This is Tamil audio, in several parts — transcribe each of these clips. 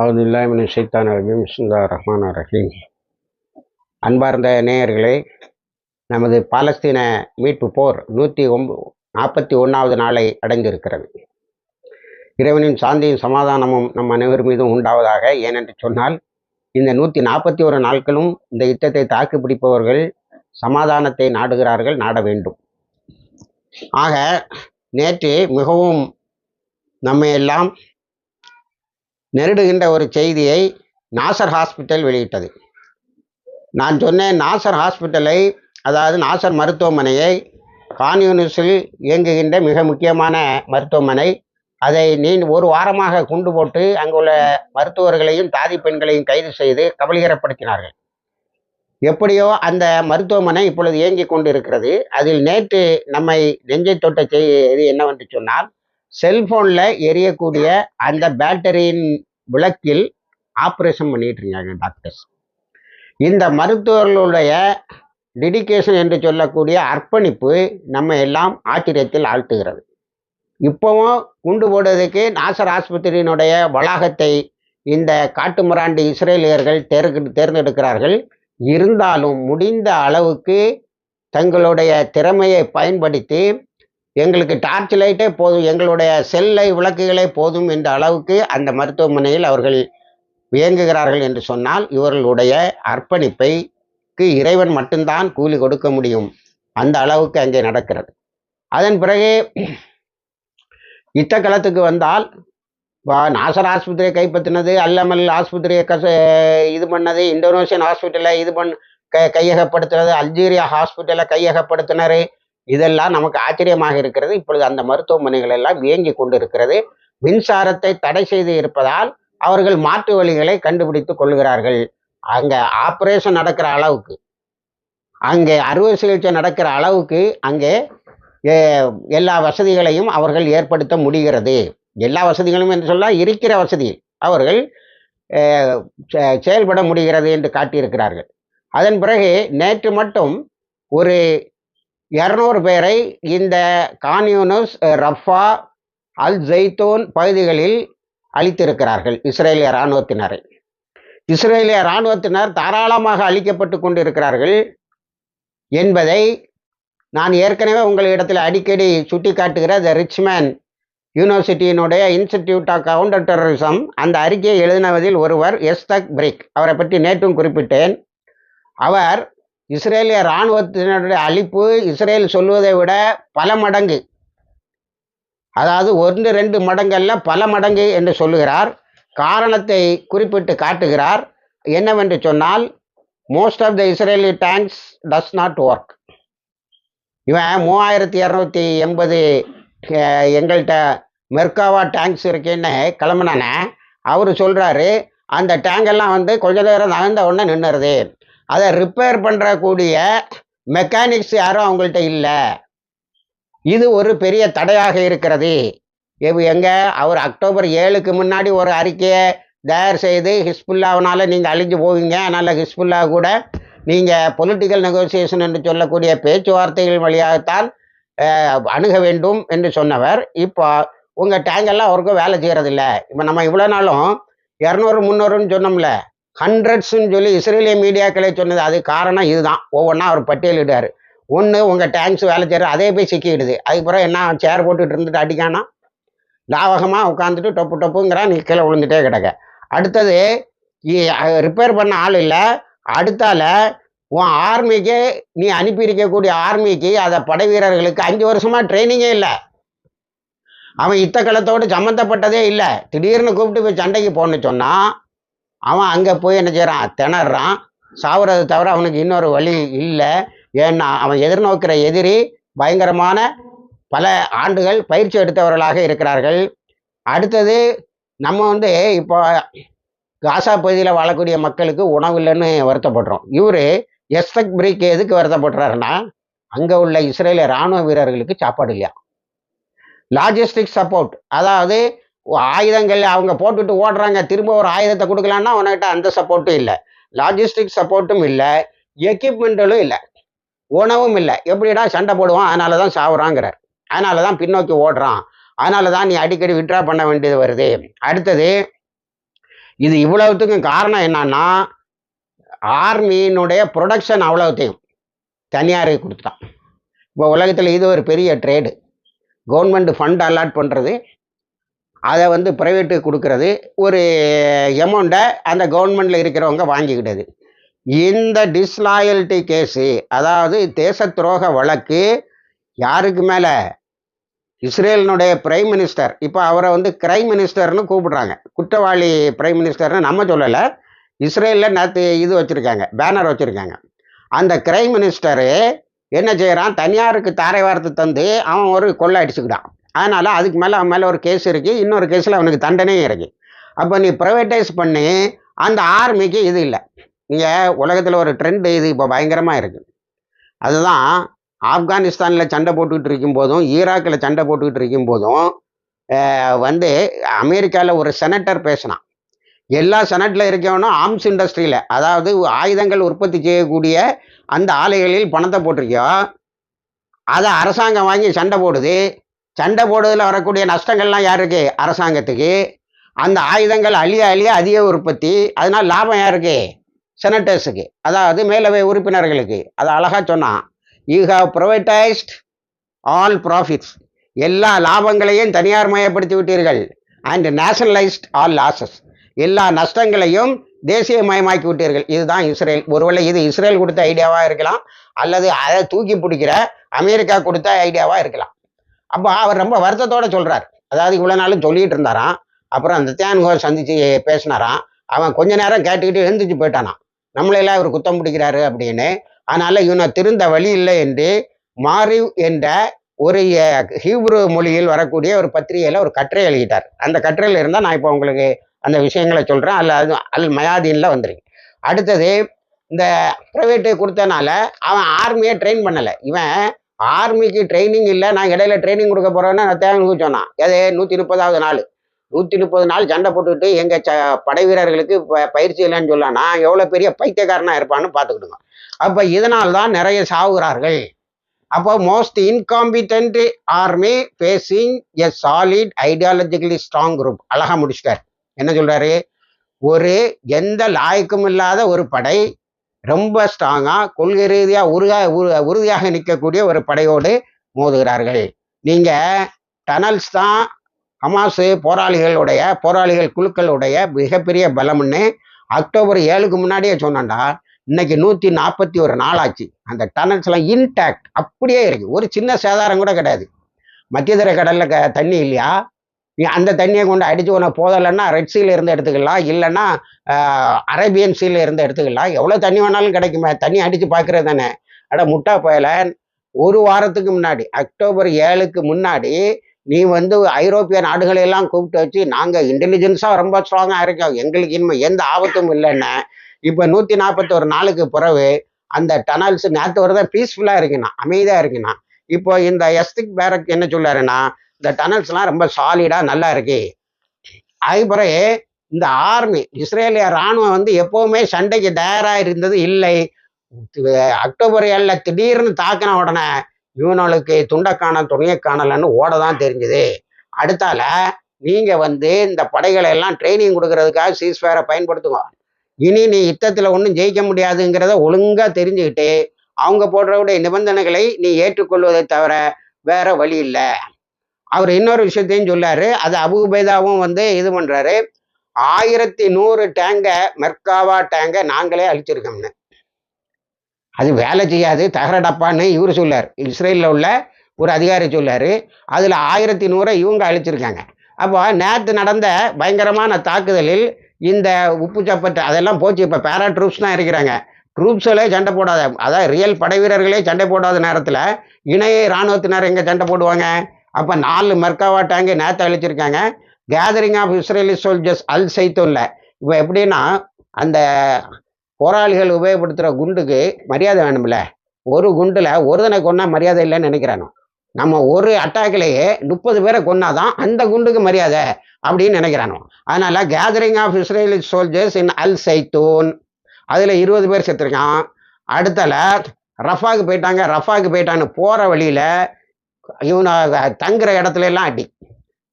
அவது ஷைத்தான் ரஜீம். பிஸ்மில்லா ரஹ்மான் ரஹீம். அன்பார்ந்த நேயர்களே நமது பாலஸ்தீன மீட்பு போர் நூற்றி ஒம்ப நாற்பத்தி ஒன்றாவது நாளை அடைந்திருக்கிறது. இறைவனின் சாந்தியும் சமாதானமும் நம் அனைவர் மீதும் உண்டாவதாக ஏனென்று சொன்னால் இந்த நூற்றி நாற்பத்தி ஒரு நாட்களும் இந்த யுத்தத்தை தாக்கு பிடிப்பவர்கள் சமாதானத்தை நாடுகிறார்கள் நாட வேண்டும். ஆக நேற்று மிகவும் நம்மையெல்லாம் நெருடுகின்ற ஒரு செய்தியை நாசர் ஹாஸ்பிட்டல் வெளியிட்டது. நான் சொன்னேன் நாசர் ஹாஸ்பிட்டலை அதாவது நாசர் மருத்துவமனையை கான்யூனிஸில் இயங்குகின்ற மிக முக்கியமான மருத்துவமனை. அதை நீ ஒரு வாரமாக குண்டு போட்டு அங்குள்ள மருத்துவர்களையும் தாதி பெண்களையும் கைது செய்து கபலீகரப்படுத்தினார்கள். எப்படியோ அந்த மருத்துவமனை இப்பொழுது இயங்கிக் கொண்டிருக்கிறது. அதில் நேற்று நம்மை நெஞ்சை தொட்ட செய்தி என்னவென்று சொன்னால் செல்போனில் எரியக்கூடிய அந்த பேட்டரியின் விளக்கில் ஆப்ரேஷன் பண்ணிட்டு இருக்காங்க டாக்டர்ஸ் இந்த மருத்துவர்களுடைய டெடிக்கேஷன் என்று சொல்லக்கூடிய அர்ப்பணிப்பு நம்ம எல்லாம் ஆச்சரியத்தில் ஆழ்த்துகிறது. இப்போவும் குண்டு போடுவதற்கு நாசர் ஆஸ்பத்திரியினுடைய வளாகத்தை இந்த காட்டுமராண்டு இஸ்ரேலியர்கள் தேர் தேர்ந்தெடுக்கிறார்கள். இருந்தாலும் முடிந்த அளவுக்கு தங்களுடைய திறமையை பயன்படுத்தி எங்களுக்கு டார்ச் லைட்டே போதும் எங்களுடைய செல்லை விளக்குகளே போதும் என்ற அளவுக்கு அந்த மருத்துவமனையில் அவர்கள் இயங்குகிறார்கள் என்று சொன்னால் இவர்களுடைய அர்ப்பணிப்பைக்கு இறைவன் மட்டும்தான் கூலி கொடுக்க முடியும். அந்த அளவுக்கு அங்கே நடக்கிறது. அதன் பிறகு யுத்த களத்துக்கு வந்தால் நாசர் ஆஸ்பத்திரியை கைப்பற்றினது அல்லமல் ஆஸ்பத்திரியை கச இது பண்ணது இந்தோனேஷியன் ஹாஸ்பிட்டலை இது பண் க கையகப்படுத்துனது அல்ஜீரியா ஹாஸ்பிட்டலை கையகப்படுத்தினர். இதெல்லாம் நமக்கு ஆச்சரியமாக இருக்கிறது. இப்பொழுது அந்த மருத்துவமனைகள் எல்லாம் இயங்கி கொண்டிருக்கிறது. மின்சாரத்தை தடை செய்து இருப்பதால் அவர்கள் மாற்று வழிகளை கண்டுபிடித்து கொள்கிறார்கள். அங்கே ஆப்ரேஷன் நடக்கிற அளவுக்கு அங்கே அறுவை சிகிச்சை நடக்கிற அளவுக்கு அங்கே எல்லா வசதிகளையும் அவர்கள் ஏற்படுத்த முடிகிறது. எல்லா வசதிகளும் என்று சொன்னால் இருக்கிற வசதி அவர்கள் செயல்பட முடிகிறது என்று காட்டியிருக்கிறார்கள். அதன் பிறகு நேற்று மட்டும் ஒரு இரநூறு பேரை இந்த கான்யூனஸ் ரஃபா அல் ஜெய்தோன் பகுதிகளில் அளித்திருக்கிறார்கள் இஸ்ரேலிய இராணுவத்தினரை. இஸ்ரேலிய இராணுவத்தினர் தாராளமாக அளிக்கப்பட்டு கொண்டிருக்கிறார்கள் என்பதை நான் ஏற்கனவே உங்களிடத்தில் அடிக்கடி சுட்டி காட்டுகிற த ரிச்மேன் யூனிவர்சிட்டியினுடைய இன்ஸ்டிடியூட் ஆஃப் கவுண்டர் டெரரிசம் அந்த அறிக்கையை எழுதினதில் ஒருவர் எஸ்தக் பிரிக் அவரை பற்றி நேற்றும் குறிப்பிட்டேன். அவர் இஸ்ரேலிய இராணுவத்தினருடைய அழிப்பு இஸ்ரேல் சொல்வதை விட பல மடங்கு. அதாவது ஒன்று ரெண்டு மடங்கல்ல பல மடங்கு என்று சொல்லுகிறார். காரணத்தை குறிப்பிட்டு காட்டுகிறார். என்னவென்று சொன்னால் most of the Israeli tanks does not work இவன் மூவாயிரத்தி இரநூத்தி எண்பது எங்கள்கிட்ட மெர்காவா டேங்க்ஸ் இருக்குன்னு கிளம்புனானே அவர் சொல்கிறாரு அந்த டேங்கெல்லாம் வந்து கொஞ்ச நேரம் நகர்ந்த உடனே நின்றுறது அதை ரிப்பேர் பண்ணுறக்கூடிய மெக்கானிக்ஸ் யாரும் அவங்கள்ட்ட இல்லை. இது ஒரு பெரிய தடையாக இருக்கிறது. எங்க? அவர் அக்டோபர் ஏழுக்கு முன்னாடி ஒரு அறிக்கையை தயார் செய்து ஹிஸ்புல்லாவனால நீங்கள் அழிஞ்சு போவீங்க. அதனால் ஹிஸ்புல்லா கூட நீங்கள் பொலிட்டிக்கல் நெகோசியேஷன் என்று சொல்லக்கூடிய பேச்சுவார்த்தைகள் வழியாகத்தான் அணுக வேண்டும் என்று சொன்னவர். இப்போ உங்கள் டேங்கெல்லாம் அவருக்கும் வேலை செய்கிறதில்ல இப்போ நம்ம இவ்வளோ நாளும் இரநூறு முந்நூறுன்னு சொன்னோம்ல. ஹண்ட்ரட்ஸ்ன்னு சொல்லி இஸ்ரேலிய மீடியாக்களே சொன்னது அது காரணம் இதுதான். ஒவ்வொன்றா அவர் பட்டியலிட்டார் ஒன்று உங்கள் டேங்க்ஸ் வேலை செய்கிற அதே போய் சிக்கிடுது. அதுக்கப்புறம் என்ன சேர் போட்டுட்டு இருந்துட்டு அடிக்கானா? லாவகமாக உட்காந்துட்டு டொப்பு டொப்புங்கிறா நீ கீழே விழுந்துட்டே கிடக்க. அடுத்தது ரிப்பேர் பண்ண ஆள் இல்லை. அடுத்தால உன் ஆர்மிக்கு நீ அனுப்பியிருக்கக்கூடிய ஆர்மிக்கு அதை படை வீரர்களுக்கு அஞ்சு வருஷமாக ட்ரைனிங்கே இல்லை. அவன் இத்த களத்தோடு சம்மந்தப்பட்டதே இல்லை. திடீர்னு கூப்பிட்டு போய் சண்டைக்கு போகணுன்னு சொன்னால் அவன் அங்கே போய் என்ன செய்கிறான் திணறான். சாவுறது தவிர அவனுக்கு இன்னொரு வழி இல்லை. ஏன்னா அவன் எதிர்நோக்கிற எதிரி பயங்கரமான பல ஆண்டுகள் பயிற்சி எடுத்தவர்களாக இருக்கிறார்கள். அடுத்தது நம்ம வந்து இப்போ காசா பகுதியில் வாழக்கூடிய மக்களுக்கு உணவு இல்லைன்னு வருத்தப்படுறோம். இவர் எஸ்தக் பிரிக் எதுக்கு வருத்தப்படுறாருன்னா அங்கே உள்ள இஸ்ரேலிய இராணுவ வீரர்களுக்கு சாப்பாடு இல்லையா? Logistic support. அதாவது ஆயுதங்கள் அவங்க போட்டுட்டு ஓடுறாங்க. திரும்ப ஒரு ஆயுதத்தை கொடுக்கலான்னா உனக்கிட்ட அந்த சப்போர்ட்டும் இல்லை. லாஜிஸ்டிக் சப்போர்ட்டும் இல்லை. எக்யூப்மெண்ட்களும் இல்லை. உணவும் இல்லை. எப்படிடா சண்டை போடுவான்? அதனால தான் சாவுறாங்கிறார். அதனால தான் பின்னோக்கி ஓடுறான். அதனால தான் நீ அடிக்கடி விட்ரா பண்ண வேண்டியது வருது. அடுத்தது இது இவ்வளவுத்துக்கும் காரணம் என்னன்னா ஆர்மியினுடைய ப்ரொடக்ஷன் அவ்வளவுத்தையும் தனியாருக்கு கொடுத்துட்டான். இப்போ உலகத்தில் இது ஒரு பெரிய ட்ரேடு கவர்மெண்ட் ஃபண்ட் அலாட் பண்ணுறது அதை வந்து ப்ரைவேட்டுக்கு கொடுக்கறது. ஒரு எமௌண்ட்டை அந்த கவர்மெண்ட்டில் இருக்கிறவங்க வாங்கிக்கிட்டது. இந்த டிஸ்லாயல்ட்டி கேஸு அதாவது தேச துரோக வழக்கு யாருக்கு மேலே? இஸ்ரேலினுடைய பிரைம் மினிஸ்டர் இப்போ அவரை வந்து கிரைம் மினிஸ்டர்னு கூப்பிடுறாங்க. குற்றவாளி பிரைம் மினிஸ்டர்னு நம்ம சொல்லலை. இஸ்ரேலில் நேற்று இது வச்சுருக்காங்க பேனர் வச்சுருக்காங்க. அந்த கிரைம் மினிஸ்டரு என்ன செய்கிறான் தனியாருக்கு தாரை வார்த்தை தந்து அவன் ஒரு கொள்ளை அடிச்சுக்கிட்டான். அதனால் அதுக்கு மேலே அவன் மேலே ஒரு கேஸ் இருக்குது இன்னொரு கேஸில் அவனுக்கு தண்டனையும் இருக்குது அப்போ நீ ப்ரைவேட்டைஸ் பண்ணி. அந்த ஆர்மிக்கு இது இல்லை. இங்கே உலகத்தில் ஒரு ட்ரெண்ட் இது இப்போ பயங்கரமாக இருக்குது அதுதான் ஆப்கானிஸ்தானில் சண்டை போட்டுக்கிட்டு இருக்கும் போதும் ஈராக்கில் சண்டை போட்டுக்கிட்டு இருக்கும் போதும் வந்து அமெரிக்காவில் ஒரு செனட்டர் பேசினான். எல்லா செனட்டில் இருக்கவனும் ஆர்ம்ஸ் இண்டஸ்ட்ரியில் அதாவது ஆயுதங்கள் உற்பத்தி செய்யக்கூடிய அந்த ஆலைகளில் பணத்தை போட்டிருக்கியோ? அதை அரசாங்கம் வாங்கி சண்டை போடுது. சண்டை போடுவதில் வரக்கூடிய நஷ்டங்கள்லாம் யாருக்கு அரசாங்கத்துக்கு. அந்த ஆயுதங்கள் அழிய அழிய அதிக உற்பத்தி. அதனால் லாபம் யாருக்கு செனட்டர்ஸுக்கு. அதாவது மேலவை உறுப்பினர்களுக்கு. அதை அழகாக சொன்னான். You have privatised all profits எல்லா லாபங்களையும் தனியார் மயப்படுத்தி விட்டீர்கள் அண்ட் நேஷனலைஸ்ட் ஆல் லாசஸ் எல்லா நஷ்டங்களையும் தேசியமயமாக்கி விட்டீர்கள் இதுதான் இஸ்ரேல். ஒருவேளை இது இஸ்ரேல் கொடுத்த ஐடியாவாக இருக்கலாம். அல்லது அதை தூக்கி பிடிக்கிற அமெரிக்கா கொடுத்த ஐடியாவாக இருக்கலாம். அப்போ அவர் ரொம்ப வருத்தத்தோட சொல்கிறார் அதாவது இவ்வளோ நாளும் சொல்லிட்டு இருந்தாராம். அப்புறம் அந்த தேன்கோ சந்திச்சு பேசினாராம். அவன் கொஞ்ச நேரம் கேட்டுக்கிட்டு எழுந்திரிச்சு போயிட்டானான் நம்மளையெல்லாம் இவர் குத்தம் பிடிக்கிறாரு அப்படின்னு. அதனால இவனை திருந்த வழி இல்லை என்று மாரிவ் என்ற ஒரு ஹீப்ரு மொழியில் வரக்கூடிய ஒரு பத்திரிகையில் ஒரு கட்டுரை எழுதிட்டார். அந்த கட்டுரையில் இருந்தால் நான் இப்போ உங்களுக்கு அந்த விஷயங்களை சொல்கிறேன் அல்ல அது அல் மயாதீனில் வந்துருக்கு அடுத்தது இந்த ப்ரைவேட்டு கொடுத்தனால அவன் ஆர்மியை ட்ரெயின் பண்ணலை. இவன் ஆர்மிக்கு ட்ரைனிங் இல்லை நான் இடையில ட்ரைனிங் கொடுக்க போகிறேன்னு நான் சொன்னான். அது நூற்றி முப்பதாவது நாள். நூற்றி முப்பது நாள் சண்டை போட்டுக்கிட்டு எங்கள் ச படை வீரர்களுக்கு ப- பயிற்சி இல்லைன்னு சொல்லலாம் எவ்வளோ பெரிய பைத்தியக்காரனாக இருப்பான்னு பார்த்துக்கிடுங்க. அப்போ இதனால் தான் நிறைய சாவுகிறார்கள். அப்போ most incompetent army facing a solid ideologically strong group அழகாக முடிச்சிட்டார். என்ன சொல்கிறாரு ஒரு எந்த லாய்க்கும் இல்லாத ஒரு படை ரொம்ப ஸ்ட்ராங்காக கொள்கை ரீதியாக உருகா உரு- உறுதியாக நிற்கக்கூடிய ஒரு படையோடு மோதுகிறார்கள். நீங்கள் டனல்ஸ் தான் ஹமாஸு போராளிகளுடைய போராளிகள் குழுக்களுடைய மிகப்பெரிய பலம்னு அக்டோபர் ஏழுக்கு முன்னாடியே சொன்னான்டா. இன்னைக்கு நூற்றி நாற்பத்தி ஒரு நாளாச்சு. அந்த டனல்ஸ் எல்லாம் இன்டாக்ட் அப்படியே இருக்குது ஒரு சின்ன சேதாரம் கூட கிடையாது. மத்தியதர கடலில் க தண்ணி இல்லையா? நீ அந்த தண்ணியை கொண்டு அடிச்சு உனக்கு போதலைன்னா ரெட் சீல இருந்து எடுத்துக்கலாம். இல்லைன்னா அரேபியன் சீல இருந்து எடுத்துக்கலாம். எவ்வளோ தண்ணி வேணாலும் கிடைக்குமே. தண்ணி அடிச்சு பார்க்கறது தானே. அட முட்டா போயல ஒரு வாரத்துக்கு முன்னாடி அக்டோபர் ஏழுக்கு முன்னாடி நீ வந்து ஐரோப்பிய நாடுகளை எல்லாம் கூப்பிட்டு வச்சு நாங்கள் இன்டெலிஜென்ஸாக ரொம்ப ஸ்ட்ராங்காக இருக்கோம். எங்களுக்கு இனிமே எந்த ஆபத்தும் இல்லைன்னு. இப்போ நூற்றி நாற்பத்தொரு நாளுக்கு பிறகு அந்த டனல்ஸ் நேற்று வரதான் பீஸ்ஃபுல்லாக இருக்குண்ணா அமைதியாக இருக்குண்ணா இப்போ இந்த எஸ்திக் பேரக் என்ன சொல்லாருன்னா இந்த டனல்ஸ்லாம் ரொம்ப சாலிடாக நல்லா இருக்கு. அதுக்கு பிறகு இந்த ஆர்மி இஸ்ரேலிய ராணுவம் வந்து எப்போவுமே சண்டைக்கு தயாராக இருந்தது இல்லை. அக்டோபர் ஏழில் திடீர்னு தாக்கின உடனே இவனுக்கு துண்டை காண துணியை காணலன்னு ஓட தான் தெரிஞ்சுது. அடுத்தால நீங்கள் வந்து இந்த படைகளை எல்லாம் ட்ரைனிங் கொடுக்கறதுக்காக சீஸ்ஃபயரை பயன்படுத்துங்க. இனி நீ யுத்தத்தில் ஒன்றும் ஜெயிக்க முடியாதுங்கிறத ஒழுங்காக தெரிஞ்சுக்கிட்டு அவங்க போடுறவுடைய நிபந்தனைகளை நீ ஏற்றுக்கொள்வதை தவிர வேற வழி இல்லை. அவர் இன்னொரு விஷயத்தையும் சொல்லாரு. அது அபுபைதாவும் வந்து இது பண்றாரு. ஆயிரத்தி நூறு டேங்கை மெர்காவா டேங்கை நாங்களே அழிச்சிருக்கோம்னு. அது வேலை செய்யாது தகர டப்பான்னு இவர் சொல்லார். இஸ்ரேலில் உள்ள ஒரு அதிகாரி சொல்லாரு. அதில் ஆயிரத்தி நூறை இவங்க அழிச்சிருக்காங்க. அப்போ நேற்று நடந்த பயங்கரமான தாக்குதலில் இந்த உப்பு சப்பட்டு அதெல்லாம் போச்சு. இப்போ பேரா ட்ரூப்ஸ் தான் இருக்கிறாங்க. ட்ரூப்ஸிலே சண்டை போடாத. அதான் ரியல் படை வீரர்களே சண்டை போடாத நேரத்தில் இணைய இராணுவத்தினர் எங்கே சண்டை போடுவாங்க? அப்போ நாலு மர்காவா டேங்கு நேற்று அழிச்சிருக்காங்க. Gathering of Israeli soldiers Al Zaytoun. இப்போ எப்படின்னா அந்த போராளிகள் உபயோகப்படுத்துகிற குண்டுக்கு மரியாதை வேணும்ல. ஒரு குண்டில் ஒருதனை கொன்னா மரியாதை இல்லைன்னு நினைக்கிறானோ. நம்ம ஒரு அட்டாக்லேயே முப்பது பேரை கொன்னாதான் அந்த குண்டுக்கு மரியாதை அப்படின்னு நினைக்கிறானோ. அதனால gathering of Israeli soldiers in Al Zaytoun அதில் இருபது பேர் செத்துருக்கான். அடுத்தல ரஃபாக்கு போயிட்டாங்க. ரஃபாக்கு போயிட்டான்னு போகிற வழியில் இவனை தங்குற இடத்துல எல்லாம் அடி.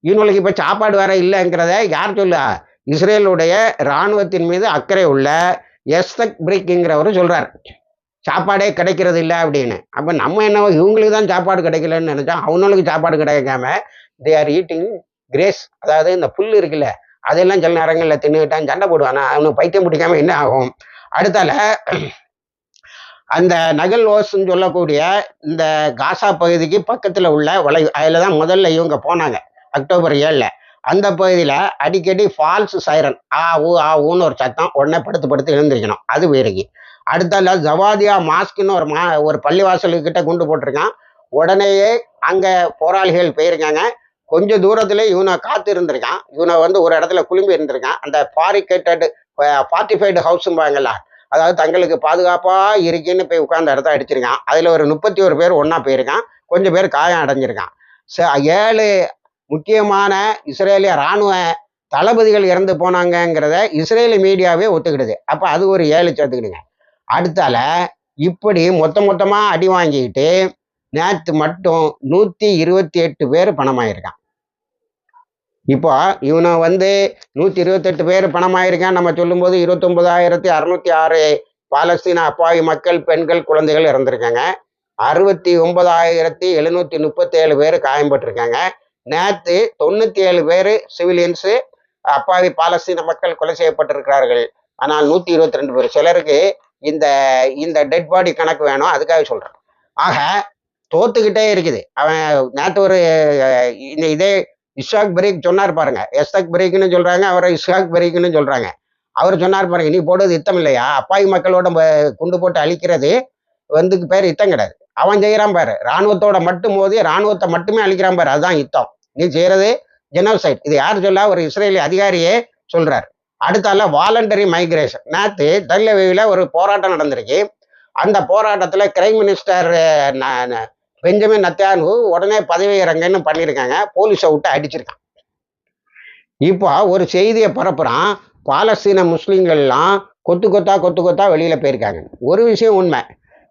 இவனுக்கு இப்போ சாப்பாடு வேற இல்லைங்கிறத யார் சொல்ல? இஸ்ரேலுடைய இராணுவத்தின் மீது அக்கறை உள்ள எஸ்தக் பிரிக்குங்கிறவர் சொல்றார். சாப்பாடே கிடைக்கிறது இல்லை அப்படின்னு. அப்போ நம்ம என்ன இவங்களுக்கு தான் சாப்பாடு கிடைக்கலன்னு நினச்சா அவனுக்கு சாப்பாடு கிடைக்காம தே ஆர் ஈட்டிங் கிரேஸ் அதாவது இந்த புல் இருக்குல்ல அதெல்லாம் சில நேரங்களில் தின்னுக்கிட்டான் சண்டை போடுவானா? அவனுக்கு பைத்தியம் பிடிக்காம என்ன ஆகும்? அடுத்தால அந்த நகல் ஓஸ்ன்னு சொல்லக்கூடிய இந்த காசா பகுதிக்கு பக்கத்தில் உள்ள வளை அதில் தான் முதல்ல இவங்க போனாங்க அக்டோபர் ஏழில். அந்த பகுதியில் அடிக்கடி ஃபால்ஸ் சைரன் ஆ ஊ ஆ ஊன்னு ஒரு சத்தம் உடனே படுத்து படுத்து எழுந்திருக்கணும். அது வேறுகி. அடுத்தால ஜவாதியா மாஸ்க்னு ஒரு மா ஒரு பள்ளிவாசலுக்கிட்ட குண்டு போட்டிருக்கான். உடனேயே அங்கே போராளிகள் போயிருக்காங்க. கொஞ்சம் தூரத்தில் இவனை காத்து இருந்திருக்கான் இவனை வந்து ஒரு இடத்துல குழும்பி இருந்திருக்கான். அந்த ஃபாரிகேட்டட் ஃபார்ட்டிஃபைடு ஹவுஸும்பாங்கல்ல அதாவது தங்களுக்கு பாதுகாப்பாக இருக்குன்னு போய் உட்காந்த இடத்த அடிச்சிருக்கான். அதில் ஒரு முப்பத்தி ஒரு பேர் ஒன்றா போயிருக்கான். கொஞ்சம் பேர் காயம் அடைஞ்சிருக்கான். ச- ஏழு முக்கியமான இஸ்ரேலிய ராணுவ தளபதிகள் இறந்து போனாங்கங்கிறத இஸ்ரேலி மீடியாவே ஒத்துக்கிடுது. அப்போ அது ஒரு ஏழு சேர்த்துக்கிடுங்க. அடுத்தால இப்படி மொத்த மொத்தமாக அடி வாங்கிக்கிட்டு நேற்று மட்டும் நூற்றி இருபத்தி எட்டு பேர் பணமாயிருக்கான். இப்போ இவனை வந்து நூற்றி இருபத்தெட்டு பேர் பணமாயிருக்கான் நம்ம சொல்லும்போது இருபத்தொம்பதாயிரத்தி அறுநூத்தி ஆறு பாலஸ்தீன அப்பாவி மக்கள் பெண்கள் குழந்தைகள் இறந்திருக்காங்க. அறுபத்தி ஒன்பதாயிரத்தி எழுநூத்தி முப்பத்தேழு பேர் காயம்பட்டிருக்காங்க நேற்று தொண்ணூத்தி ஏழு பேர் சிவிலியன்ஸு அப்பாவி பாலஸ்தீன மக்கள் கொலை செய்யப்பட்டிருக்கிறார்கள். ஆனால் நூற்றி இருபத்தி ரெண்டு பேர். சிலருக்கு இந்த இந்த டெட் பாடி கணக்கு வேணும். அதுக்காக சொல்கிறேன் ஆக தோத்துக்கிட்டே இருக்குது. அவன் நேற்று ஒரு இந்த இதே இஷாக் பிரேக் சொன்னார் பாருங்க. எஸ்தக் பிரேக்னு சொல்றாங்க அவரை இஷாக் பிரேக்னு சொல்றாங்க. அவர் சொன்னார் பாருங்க நீ போடுறது யுத்தம் இல்லையா? அப்பாவி மக்களோட ப- குண்டு போட்டு அழிக்கிறது வந்து பேர் யுத்தம் கிடையாது. அவன் செய்கிறான் பாரு. ராணுவத்தோட மட்டும் போது ராணுவத்தை மட்டுமே அழிக்கிறான் பாரு. அதுதான் யுத்தம். நீ செய்யறது ஜெனோசைட் இது யார் சொல்ல? ஒரு இஸ்ரேலி அதிகாரியே சொல்றாரு. அடுத்தால வாலண்டரி மைக்ரேஷன் நேற்று டெல்லவியில் ஒரு போராட்டம் நடந்திருக்கு. அந்த போராட்டத்தில் கிரைம் மினிஸ்டர் பெஞ்சமின் நத்தியானு உடனே பதவி இறங்கன்னு பண்ணியிருக்காங்க போலீஸை விட்டு அடிச்சிருக்கான். இப்போ ஒரு செய்தியை பரப்புறான். பாலஸ்தீன முஸ்லீம்கள்லாம் கொத்து கொத்தா கொத்து கொத்தா வெளியில் போயிருக்காங்க. ஒரு விஷயம் உண்மை.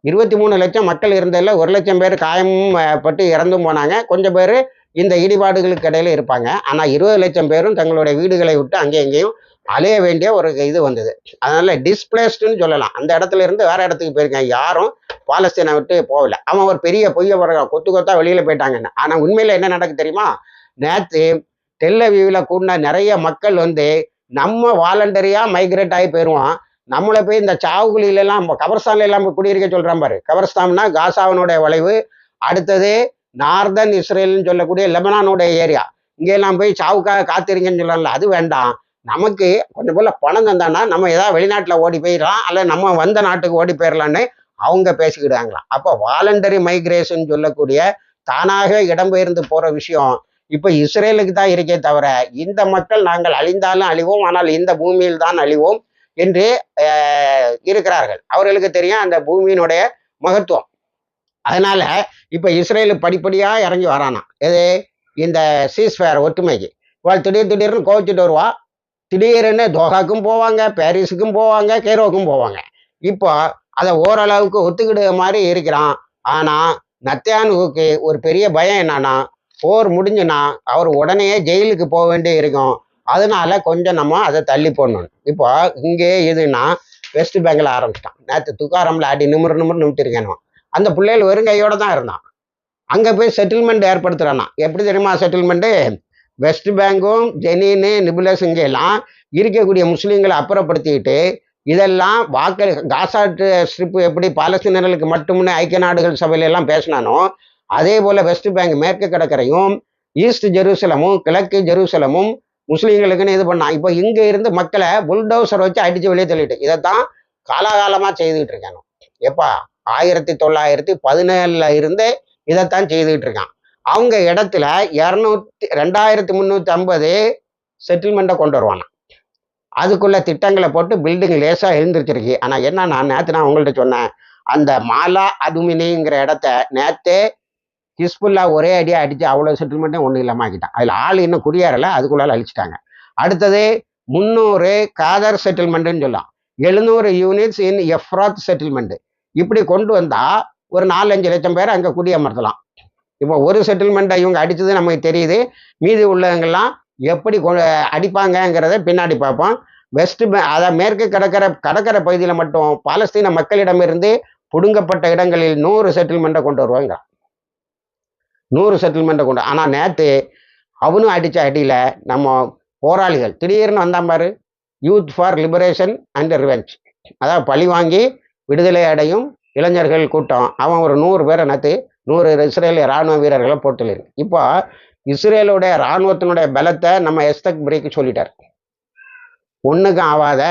இருபத்தி மூணு லட்சம் மக்கள் இருந்ததில் ஒரு லட்சம் பேர் காயமும் பட்டு இறந்தும் போனாங்க. கொஞ்சம் பேர் இந்த இடிபாடுகளுக்கு இடையில இருப்பாங்க. ஆனால் இருபது லட்சம் பேரும் தங்களுடைய வீடுகளை விட்டு அங்கேயும் இங்கேயும் அலைய வேண்டிய ஒரு இது வந்தது. அதனால டிஸ்பிளேஸ்டுன்னு சொல்லலாம். அந்த இடத்துல இருந்து வேற இடத்துக்கு போயிருக்காங்க. யாரும் பாலஸ்தீனை விட்டு போகல. அவன் ஒரு பெரிய பொய்ய பிறகு கொத்து கொத்தா வெளியில போயிட்டாங்கன்னு ஆனா உண்மையில என்ன நடக்கு தெரியுமா? நேற்று டெல்லவியூவில் கூடின நிறைய மக்கள் வந்து நம்ம வாலண்டரியா மைக்ரேட் ஆகி போயிடுவோம் நம்மளை போய் இந்த சாவுகுழியில கபர்ஸ்தான்ல எல்லாம் போய் குடியிருக்க சொல்றான் பாரு. கபர்ஸ்தான்னா காசாவனுடைய வளைவு. அடுத்தது நார்தன் இஸ்ரேல்னு சொல்லக்கூடிய லெபனானுடைய ஏரியா. இங்கெல்லாம் போய் சாவுக்காக காத்திருங்கன்னு சொல்லல அது வேண்டாம். நமக்கு கொஞ்சம் போல பணம் தந்தானா நம்ம ஏதாவது வெளிநாட்டில் ஓடி போயிடலாம் அல்ல நம்ம வந்த நாட்டுக்கு ஓடி போயிடலான்னு அவங்க பேசிக்கிட்டாங்களாம் அப்போ வாலண்டரி மைக்ரேஷன் சொல்லக்கூடிய தானாக இடம்பெயர்ந்து போகிற விஷயம் இப்போ இஸ்ரேலுக்கு தான் இருக்கே தவிர இந்த மக்கள் நாங்கள் அழிந்தாலும் அழிவோம் ஆனால் இந்த பூமியில் தான் அழிவோம் என்று இருக்கிறார்கள். அவர்களுக்கு தெரியும் அந்த பூமியினுடைய மகத்துவம். அதனால இப்போ இஸ்ரேலு படிப்படியாக இறங்கி வரானாம். எது? இந்த சீஸ்ஃபயர் ஒற்றுமைக்கு இவள் திடீர் திடீர்னு கோவிச்சுட்டு வருவா. திடீர்னு தோஹாக்கும் போவாங்க பாரிஸுக்கும் போவாங்க கெய்ரோக்கும் போவாங்க. இப்போ அதை ஓரளவுக்கு ஒத்துக்கிடுற மாதிரி இருக்கிறான். ஆனால் நத்தியானுவுக்கு ஒரு பெரிய பயம் என்னன்னா போர் முடிஞ்சுன்னா அவர் உடனே ஜெயிலுக்கு போக வேண்டிய இருக்கும். அதனால கொஞ்சம் நம்ம அதை தள்ளி போடணும். இப்போ இங்கே எதுனா வெஸ்ட் பெங்கால் ஆரம்பிச்சிட்டான். நேற்று துக்காரம்ல அடி நிமிர் நிமிர் நிமிட்டிருக்கேன் அந்த பிள்ளைகள் வெறும் கையோட தான் இருந்தான். அங்கே போய் செட்டில்மெண்ட் ஏற்படுத்துகிறானா எப்படி தெரியுமா செட்டில்மெண்ட்டு வெஸ்ட் பேங்கும் ஜெனின்னு நிபுலஸ் இங்கே எல்லாம் இருக்கக்கூடிய முஸ்லீம்களை அப்புறப்படுத்திட்டு இதெல்லாம் வாக்கு காசா ஸ்ட்ரிப்பு எப்படி பாலஸ்தீனர்களுக்கு மட்டும்னு ஐக்கிய நாடுகள் சபையில எல்லாம் பேசினானோ அதே போல வெஸ்ட் பேங்க் மேற்கு கடற்கரையும் ஈஸ்ட் ஜெருசலமும் கிழக்கு ஜெருசலமும் முஸ்லீம்களுக்குன்னு இது பண்ணான். இப்போ இங்க இருந்து மக்களை புல்டோசர் வச்சு அடிச்சு வெளியே தள்ளிட்டு இதைத்தான் காலாகாலமா செய்துகிட்டு இருக்கானோ. எப்பா ஆயிரத்தி தொள்ளாயிரத்தி பதினேழுல இருந்தே இதைத்தான் செய்துகிட்டு இருக்கான். அவங்க இடத்துல இரநூத்தி ரெண்டாயிரத்தி முந்நூற்றி ஐம்பது செட்டில்மெண்ட்டை கொண்டு வருவானா? அதுக்குள்ள திட்டங்களை போட்டு பில்டிங் லேசாக எழுந்திருச்சிருக்கு ஆனால் என்ன நான் நேற்று நான் உங்கள்கிட்ட சொன்னேன். அந்த மாலா அதுமினிங்கிற இடத்த நேற்றே ஹிஸ்புல்லா ஒரே அடியாக அடித்து அவ்வளோ செட்டில்மெண்ட்டும் ஒன்றும் இல்லாமல் ஆக்கிட்டான். அதில் ஆள் இன்னும் குடியேறலை அதுக்குள்ளால அழிச்சிட்டாங்க. அடுத்தது முந்நூறு காதர் செட்டில்மெண்ட்டுன்னு சொல்லலாம். எழுநூறு யூனிட்ஸ் இன் எஃப்ராத் செட்டில்மெண்ட்டு இப்படி கொண்டு வந்தா ஒரு நாலஞ்சு லட்சம் பேர் அங்கே குடியமர்த்தலாம். இப்போ ஒரு செட்டில்மெண்ட்டை இவங்க அடித்தது நமக்கு தெரியுது. மீதி உள்ளவங்கெல்லாம் எப்படி கொ- அடிப்பாங்கங்கிறத பின்னாடி பார்ப்போம். வெஸ்ட் அதாவது மேற்கு கடற்கரை கடற்கரை பகுதியில் மட்டும் பாலஸ்தீன மக்களிடமிருந்து புடுங்கப்பட்ட இடங்களில் நூறு செட்டில்மெண்ட்டை கொண்டு வருவாங்க. நூறு செட்டில்மெண்ட்டை கொண்டு ஆனால் நேற்று அவனும் அடித்த அடியில் நம்ம போராளிகள் திடீர்னு வந்தான் பாரு. Youth for liberation and revenge அதாவது பழி வாங்கி விடுதலை அடையும் இளைஞர்கள் கூட்டம். அவன் ஒரு நூறு பேரை நேற்று நூறு இஸ்ரேலிய ராணுவ வீரர்களை போட்டுலிரு இப்போ இஸ்ரேலுடைய இராணுவத்தினுடைய பலத்தை நம்ம எஸ்தக் பிரேக்கு சொல்லிட்டார். ஒன்றுக்கும் ஆகாத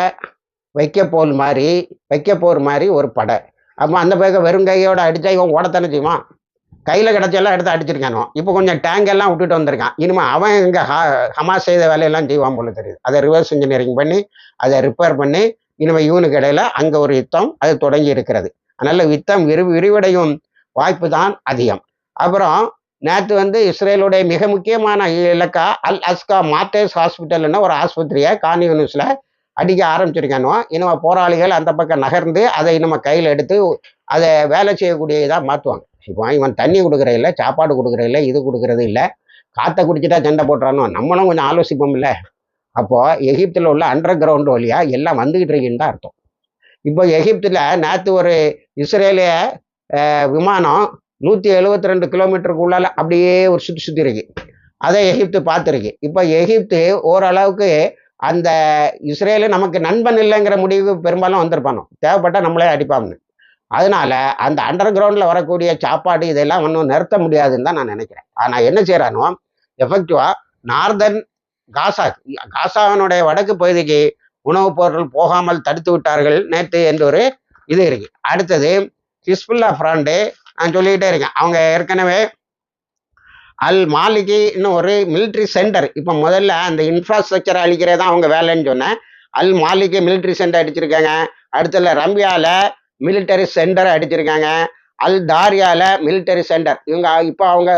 போல் மாதிரி வைக்க போர் மாதிரி ஒரு படை. அப்போ அந்த பக்கம் வெறும் கையோட அடித்தா இவன் ஓடத்தானே செய்வான்? கையில் கிடச்செல்லாம் எடுத்து அடிச்சிருக்கானோ? இப்போ கொஞ்சம் டேங்க் எல்லாம் விட்டுட்டு வந்திருக்கான். இனிமே அவன் இங்கே ஹமாஸ் செய்த வேலையெல்லாம் செய்வான் போல தெரியுது. அதை ரிவர்ஸ் இன்ஜினியரிங் பண்ணி அதை ரிப்பேர் பண்ணி இனிமே இவனுக்கு இடையில அங்கே ஒரு யுத்தம் அது தொடங்கி இருக்கிறது. அதனால் யுத்தம் விரி விரிவடையும். வாய்ப்பு தான் அதிகம். அப்புறம் நேற்று வந்து இஸ்ரேலுடைய மிக முக்கியமான இலக்கா அல் அஸ்கா மாத்தேஸ் ஹாஸ்பிட்டல்னு ஒரு ஆஸ்பத்திரியை கான்யூனிஸில் அடிக்க ஆரம்பிச்சிருக்கானோ இனிமே போராளிகள் அந்த பக்கம் நகர்ந்து அதை நம்ம கையில் எடுத்து அதை வேலை செய்யக்கூடிய இதாக மாற்றுவாங்க இப்போ இவன் தண்ணி கொடுக்குற இல்லை சாப்பாடு கொடுக்குற இல்லை இது கொடுக்குறது இல்லை. காற்றை குடிச்சிட்டா சண்டை போட்டுறானோ நம்மளும் கொஞ்சம் ஆலோசிப்போம் இல்லை அப்போது எகிப்தில் உள்ள அண்டர் கிரவுண்ட் வழியாக எல்லாம் வந்துக்கிட்டு இருக்குன்னு தான் அர்த்தம். இப்போ எகிப்தில் நேற்று ஒரு இஸ்ரேலிய விமானம் நூற்றி எழுபத்தி ரெண்டு கிலோமீட்டருக்குள்ளால அப்படியே ஒரு சுற்றி சுற்றி இருக்கு. அதை எகிப்து பார்த்துருக்கு. இப்போ எகிப்து ஓரளவுக்கு அந்த இஸ்ரேலு நமக்கு நண்பன் இல்லைங்கிற முடிவு பெரும்பாலும் வந்திருப்பானோ? தேவைப்பட்டால் நம்மளே அடிப்பான்னு அதனால அந்த அண்டர் கிரவுண்டில் வரக்கூடிய சாப்பாடு இதெல்லாம் ஒன்றும் நிறுத்த முடியாதுன்னு தான் நான் நினைக்கிறேன். ஆனால் என்ன செய்கிறானோ எஃபெக்டிவாக நார்தன் காசா காசாவினுடைய வடக்கு பகுதிக்கு உணவுப் பொருள் போகாமல் தடுத்து விட்டார்கள் நேற்று என்ற ஒரு இது இருக்கு. அடுத்தது ஹிஸ்புல்லா ஃப்ராண்டு நான் சொல்லிக்கிட்டே இருக்கேன். அவங்க ஏற்கனவே அல் மாலிகி இன்னும் ஒரு மிலிட்ரி சென்டர் இப்போ முதல்ல அந்த இன்ஃப்ராஸ்ட்ரக்சரை அழிக்கிறே தான் அவங்க வேலைன்னு சொன்னேன். அல் மாலிகி மிலிட்ரி சென்டர் அடிச்சிருக்காங்க. அடுத்தல ரம்யாவில் மிலிட்டரி சென்டர் அடிச்சிருக்காங்க. அல் தாரியால மிலிட்டரி சென்டர் இவங்க இப்போ அவங்க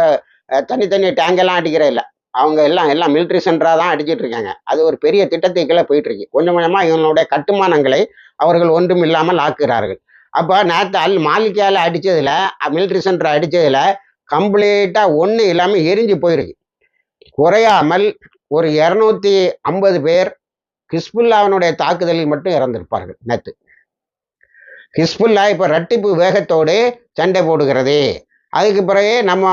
தனித்தனி டேங்க் எல்லாம் இல்லை. அவங்க எல்லாம் எல்லாம் மிலிட்ரி சென்டராக தான் அடிச்சிட்டு இருக்காங்க. அது ஒரு பெரிய திட்டத்துக்குள்ள போயிட்டு இருக்கு. கொஞ்சம் கொஞ்சமாக இவங்களுடைய கட்டுமானங்களை அவர்கள் ஒன்றும் இல்லாமல் ஆக்குகிறார்கள். அப்போ நேற்று அல் மாலிகால அடித்ததில் மிலிட்ரி சென்டர் அடித்ததில் கம்ப்ளீட்டாக ஒன்று இல்லாமல் எரிஞ்சு போயிருக்கு. குறையாமல் ஒரு இரநூத்தி ஐம்பது பேர் ஹிஸ்புல்லாவினுடைய தாக்குதலில் மட்டும் இறந்திருப்பார்கள் நேற்று ஹிஸ்புல்லா இப்போ ரட்டிப்பு வேகத்தோடு சண்டை போடுகிறது. அதுக்கு பிறகு நம்ம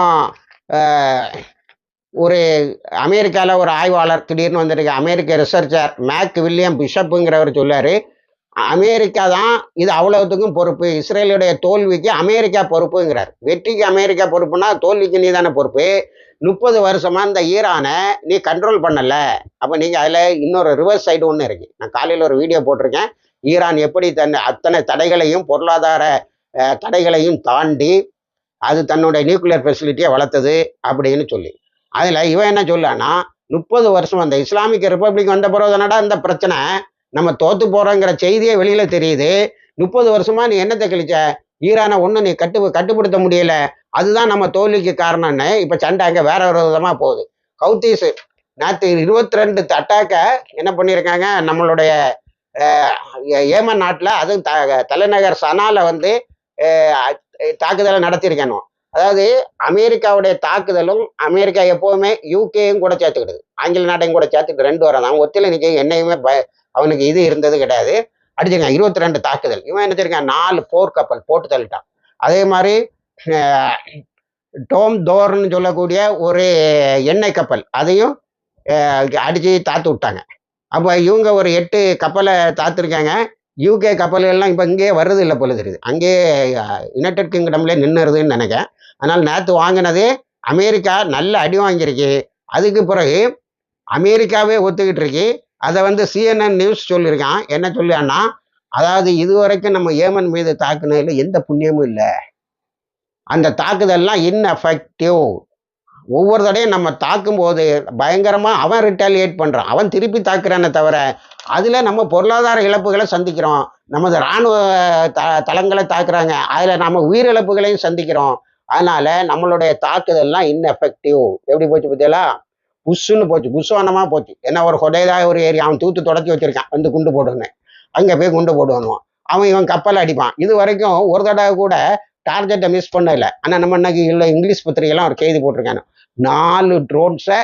ஒரு அமெரிக்காவில் ஒரு ஆய்வாளர் திடீர்னு வந்திருக்கு அமெரிக்க ரிசர்ச்சர் மேக் வில்லியம் பிஷப்புங்கிறவர் சொல்லார் அமெரிக்கா தான் இது அவ்வளவுத்துக்கும் பொறுப்பு. இஸ்ரேலுடைய தோல்விக்கு அமெரிக்கா பொறுப்புங்கிறார். வெற்றிக்கு அமெரிக்கா பொறுப்புனா தோல்விக்கு நீ தானே பொறுப்பு. முப்பது வருஷமா இந்த ஈரானை நீ கண்ட்ரோல் பண்ணல. அப்போ நீங்கள் அதில் இன்னொரு ரிவர்ஸ் சைடு ஒன்று இருக்கு. நான் காலையில் ஒரு வீடியோ போட்டிருக்கேன். ஈரான் எப்படி தன் அத்தனை தடைகளையும் பொருளாதார தடைகளையும் தாண்டி அது தன்னுடைய நியூக்ளியர் ஃபெசிலிட்டியை வளர்த்தது அப்படின்னு சொல்லி. அதில் இவன் என்ன சொல்லான்னா முப்பது வருஷம் அந்த இஸ்லாமிக் ரிப்பப்ளிக் வந்த பிறகு தானடா இந்த பிரச்சனை. நம்ம தோத்து போகிறோங்கிற செய்தியே வெளியில் தெரியுது. முப்பது வருஷமா நீ என்னத்தை கழிச்ச? ஈரானை ஒன்றும் நீ கட்டு கட்டுப்படுத்த முடியல. அதுதான் நம்ம தோல்விக்கு காரணம்னு இப்போ சண்டை அங்கே வேற ஒரு விதமாக போகுது. ஹவுத்தீஸ் நேற்று இருபத்தி ரெண்டு அட்டாக்கை என்ன பண்ணியிருக்காங்க? நம்மளுடைய ஏமன் நாட்டில் அதுவும் த தலைநகர் சனால வந்து தாக்குதலை நடத்தியிருக்கணும் அதாவது அமெரிக்காவுடைய தாக்குதலும் அமெரிக்கா எப்போவுமே யூகேயும் கூட சேர்த்துக்கிடுது. ஆங்கில நாட்டையும் கூட சேர்த்துக்கிட்டு ரெண்டு வரம். தான் ஒத்தில நிற்க என்னையுமே ப அவனுக்கு இது இருந்தது கிடையாது. அடிச்சிருக்கான் இருபத்தி ரெண்டு தாக்குதல். இவன் என்ன வச்சிருக்கான் நாலு போர் கப்பல் போட்டு தள்ளிட்டான். அதே மாதிரி டோம் தோர்னு சொல்லக்கூடிய ஒரு எண்ணெய் கப்பல் அதையும் அடித்து தாத்து விட்டாங்க. அப்போ இவங்க ஒரு எட்டு கப்பலை தாத்துருக்காங்க. யூகே கப்பல்கள்லாம் இப்போ இங்கேயே வருது இல்லை போல தெரியுது. அங்கேயே யுனைடெட் கிங்டம்லேயே நின்றுறதுன்னு நினைக்கிறேன். அதனால் நேற்று வாங்கினது அமெரிக்கா நல்ல அடி வாங்கியிருக்கு. அதுக்கு பிறகு அமெரிக்காவே ஒத்துக்கிட்டு இருக்கு. அதை வந்து சிஎன்என் நியூஸ் சொல்லியிருக்கான். என்ன சொல்லியான்னா அதாவது இதுவரைக்கும் நம்ம ஏமன் மீது தாக்குனதில் எந்த புண்ணியமும் இல்லை. அந்த தாக்குதல்லாம் இன்எஃபெக்டிவ் ஒவ்வொரு தடையும் நம்ம தாக்கும்போது பயங்கரமாக அவன் ரிட்டாலியேட் பண்ணுறான் அவன் திருப்பி தாக்குறானே தவிர அதில் நம்ம பொருளாதார இழப்புகளை சந்திக்கிறோம். நமது இராணுவ த தளங்களை தாக்குறாங்க. அதில் நம்ம உயிரிழப்புகளையும் சந்திக்கிறோம். அதனால் நம்மளுடைய தாக்குதல்லாம் இன்எஃபெக்டிவ் எப்படி போச்சு பார்த்தீங்களா புஷ்ஷுன்னு போச்சு. புஷ்வானமாக போச்சு. ஏன்னா ஒரு கொடையதாக ஒரு ஏரியா அவன் தூத்து தொடச்சி வச்சிருக்கான். வந்து குண்டு போடுன்னு அங்கே போய் குண்டு போடுவானுவான். அவன் இவன் கப்பல் அடிப்பான். இது வரைக்கும் ஒரு தடவை கூட டார்கெட்டை மிஸ் பண்ணல. ஆனால் நம்ம இன்னைக்கு இல்லை இங்கிலீஷ் பத்திரிகைலாம் ஒரு செய்தி போட்டிருக்காங்க. நாலு ட்ரோன்ஸை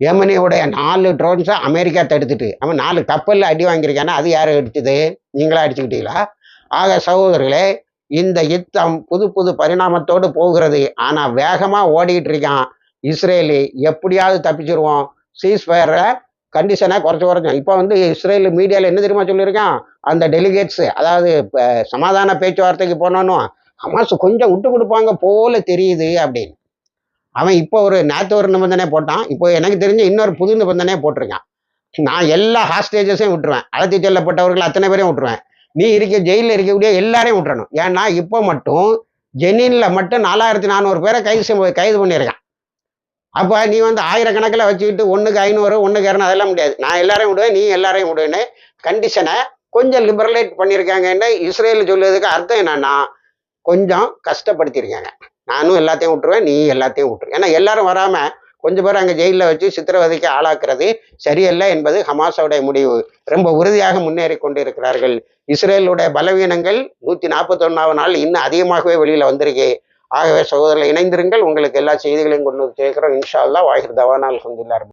யமனியுடைய நாலு ட்ரோன்ஸை அமெரிக்கா தடுத்துட்டு அவன் நாலு கப்பலில் அடி வாங்கியிருக்கானா? அது யார் அடிச்சது? நீங்களா அடிச்சுக்கிட்டீங்களா? ஆக சகோதரர்களே இந்த யுத்தம் புது புது பரிணாமத்தோடு போகிறது. ஆனால் வேகமாக ஓடிக்கிட்டு இருக்கான் இஸ்ரேலு. எப்படியாவது தப்பிச்சிருவோம். சீஸ்ஃபயரை கண்டிஷனை குறைச்சி குறைச்சோம் இப்போ வந்து இஸ்ரேல் மீடியாவில் என்ன தெரியுமா சொல்லியிருக்கான்? அந்த டெலிகேட்ஸு அதாவது இப்போ சமாதான பேச்சுவார்த்தைக்கு போனோன்னு. ஹமாஸ் கொஞ்சம் விட்டு கொடுப்பாங்க போல தெரியுது அப்படின்னு. அவன் இப்போ ஒரு நேற்று ஒரு நிபந்தனை போட்டான். இப்போ எனக்கு தெரிஞ்ச இன்னொரு புது நிபந்தனையை போட்டிருக்கான். நான் எல்லா ஹாஸ்டேஜஸையும் விட்டுருவேன். அழைத்து செல்லப்பட்டவர்கள் அத்தனை பேரையும் விட்டுருவேன். நீ இருக்க ஜெயிலில் இருக்கக்கூடிய எல்லாரையும் விட்டுறணும். ஏன்னா இப்போ மட்டும் ஜெனினில் மட்டும் நாலாயிரத்தி நானூறு பேரை கைது கைது பண்ணியிருக்கான். அப்போ நீ வந்து ஆயிரக்கணக்கில் வச்சுக்கிட்டு ஒன்றுக்கு ஐநூறு ஒன்றுக்கு இரநூறு அதெல்லாம் முடியாது. நான் எல்லாரையும் விடுவேன் நீ எல்லாரையும் விடுவேன்னு கண்டிஷனை கொஞ்சம் லிபரலேட் பண்ணியிருக்காங்கன்னு இஸ்ரேல் சொல்லுறதுக்கு அர்த்தம் என்னன்னா கொஞ்சம் கஷ்டப்படுத்தியிருக்காங்க. நானும் எல்லாத்தையும் விட்டுருவேன் நீ எல்லாத்தையும் விட்டுரு. ஏன்னா எல்லாரும் வராமல் கொஞ்சம் பேர் அங்கே ஜெயிலில் வச்சு சித்திரவதைக்கு ஆளாக்குறது சரியல்ல என்பது ஹமாஸோடைய முடிவு. ரொம்ப உறுதியாக முன்னேறி கொண்டு இருக்கிறார்கள் இஸ்ரேலுடைய பலவீனங்கள் நூற்றி நாற்பத்தொன்னாவது நாள் இன்னும் அதிகமாகவே வெளியில் வந்திருக்கு. ஆகவே சகோதரர்கள் இணைந்திருங்கள். உங்களுக்கு எல்லா செய்திகளையும் கொண்டு கேட்குறோம் சேர்க்கிறோம். இன்ஷா அல்லாஹ் வாஹிர் தவானா